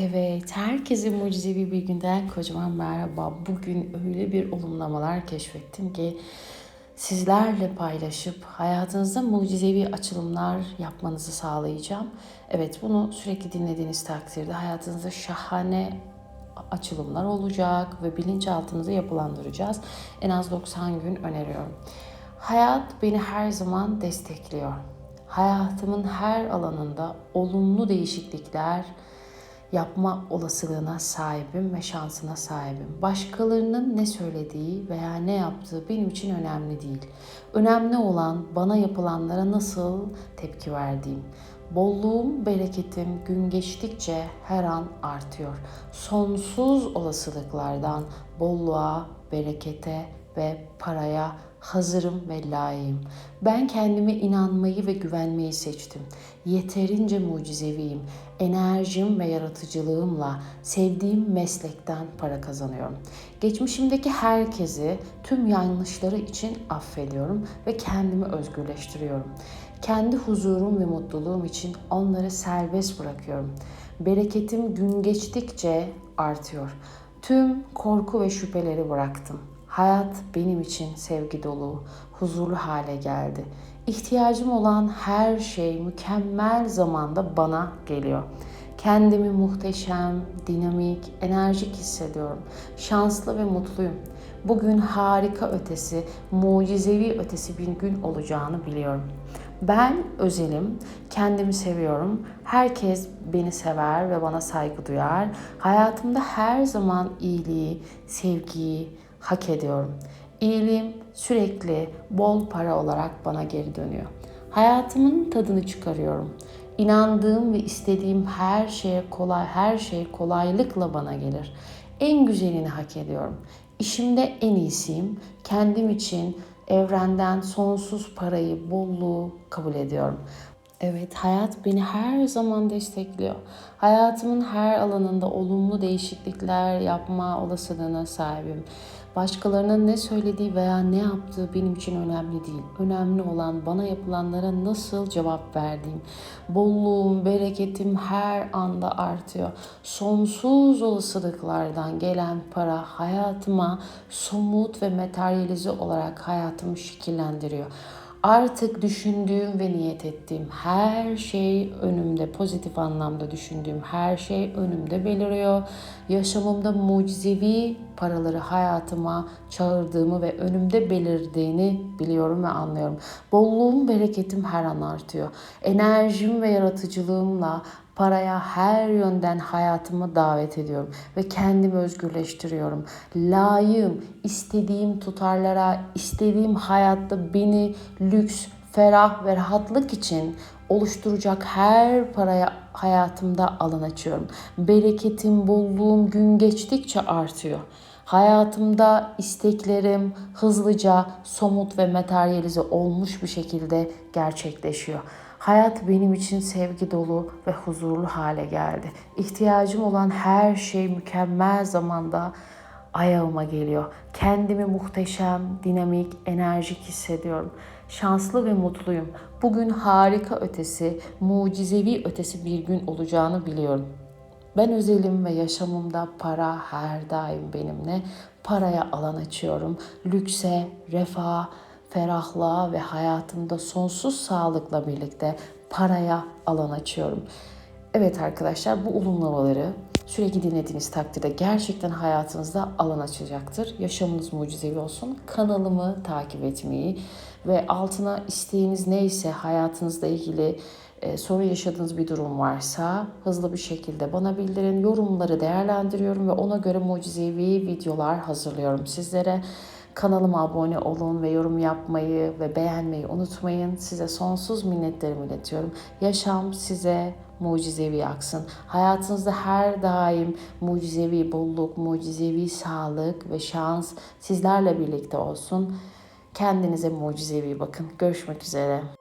Evet, herkese mucizevi bir günden kocaman merhaba. Bugün öyle bir olumlamalar keşfettim ki sizlerle paylaşıp hayatınızda mucizevi açılımlar yapmanızı sağlayacağım. Evet, bunu sürekli dinlediğiniz takdirde hayatınızda şahane açılımlar olacak ve bilinçaltınızı yapılandıracağız. En az 90 gün öneriyorum. Hayat beni her zaman destekliyor. Hayatımın her alanında olumlu değişiklikler yapma olasılığına sahibim ve şansına sahibim. Başkalarının ne söylediği veya ne yaptığı benim için önemli değil. Önemli olan bana yapılanlara nasıl tepki verdiğim. Bolluğum, bereketim gün geçtikçe her an artıyor. Sonsuz olasılıklardan bolluğa, berekete ve paraya hazırım ve layığım. Ben kendime inanmayı ve güvenmeyi seçtim. Yeterince mucizeviyim. Enerjim ve yaratıcılığımla sevdiğim meslekten para kazanıyorum. Geçmişimdeki herkesi tüm yanlışları için affediyorum ve kendimi özgürleştiriyorum. Kendi huzurum ve mutluluğum için onları serbest bırakıyorum. Bereketim gün geçtikçe artıyor. Tüm korku ve şüpheleri bıraktım. Hayat benim için sevgi dolu, huzurlu hale geldi. İhtiyacım olan her şey mükemmel zamanda bana geliyor. Kendimi muhteşem, dinamik, enerjik hissediyorum. Şanslı ve mutluyum. Bugün harika ötesi, mucizevi ötesi bir gün olacağını biliyorum. Ben özelim, kendimi seviyorum. Herkes beni sever ve bana saygı duyar. Hayatımda her zaman iyiliği, sevgiyi hak ediyorum. İyiliğim sürekli bol para olarak bana geri dönüyor. Hayatımın tadını çıkarıyorum. İnandığım ve istediğim her şeye kolay, her şey kolaylıkla bana gelir. En güzelini hak ediyorum. İşimde en iyisiyim. Kendim için evrenden sonsuz parayı, bolluğu kabul ediyorum. Evet, hayat beni her zaman destekliyor. Hayatımın her alanında olumlu değişiklikler yapma olasılığına sahibim. Başkalarının ne söylediği veya ne yaptığı benim için önemli değil. Önemli olan bana yapılanlara nasıl cevap verdiğim. Bolluğum, bereketim her anda artıyor. Sonsuz olasılıklardan gelen para hayatıma somut ve materyalize olarak hayatımı şekillendiriyor. Artık düşündüğüm ve niyet ettiğim her şey önümde, pozitif anlamda düşündüğüm her şey önümde beliriyor. Yaşamımda mucizevi paraları hayatıma çağırdığımı ve önümde belirdiğini biliyorum ve anlıyorum. Bolluğum, bereketim her an artıyor. Enerjim ve yaratıcılığımla paraya her yönden hayatımı davet ediyorum ve kendimi özgürleştiriyorum. Layığım, istediğim tutarlara, istediğim hayatta beni lüks, ferah ve rahatlık için oluşturacak her paraya hayatımda alan açıyorum. Bereketim, bolluğum gün geçtikçe artıyor. Hayatımda isteklerim hızlıca somut ve materyalize olmuş bir şekilde gerçekleşiyor. Hayat benim için sevgi dolu ve huzurlu hale geldi. İhtiyacım olan her şey mükemmel zamanda ayağıma geliyor. Kendimi muhteşem, dinamik, enerjik hissediyorum. Şanslı ve mutluyum. Bugün harika ötesi, mucizevi ötesi bir gün olacağını biliyorum. Ben özelim ve yaşamımda para her daim benimle. Paraya alan açıyorum. Lükse, refaha, ferahlığa ve hayatımda sonsuz sağlıkla birlikte paraya alan açıyorum. Evet arkadaşlar bu olumlamaları sürekli dinlediğiniz takdirde gerçekten hayatınızda alan açacaktır. Yaşamınız mucizevi olsun. Kanalımı takip etmeyi ve altına isteğiniz neyse hayatınızla ilgili e, sorun yaşadığınız bir durum varsa hızlı bir şekilde bana bildirin. Yorumları değerlendiriyorum ve ona göre mucizevi videolar hazırlıyorum sizlere. Kanalıma abone olun ve yorum yapmayı ve beğenmeyi unutmayın. Size sonsuz minnetlerimi iletiyorum. Yaşam size mucizevi aksın. Hayatınızda her daim mucizevi bolluk, mucizevi sağlık ve şans sizlerle birlikte olsun. Kendinize mucizevi bakın. Görüşmek üzere.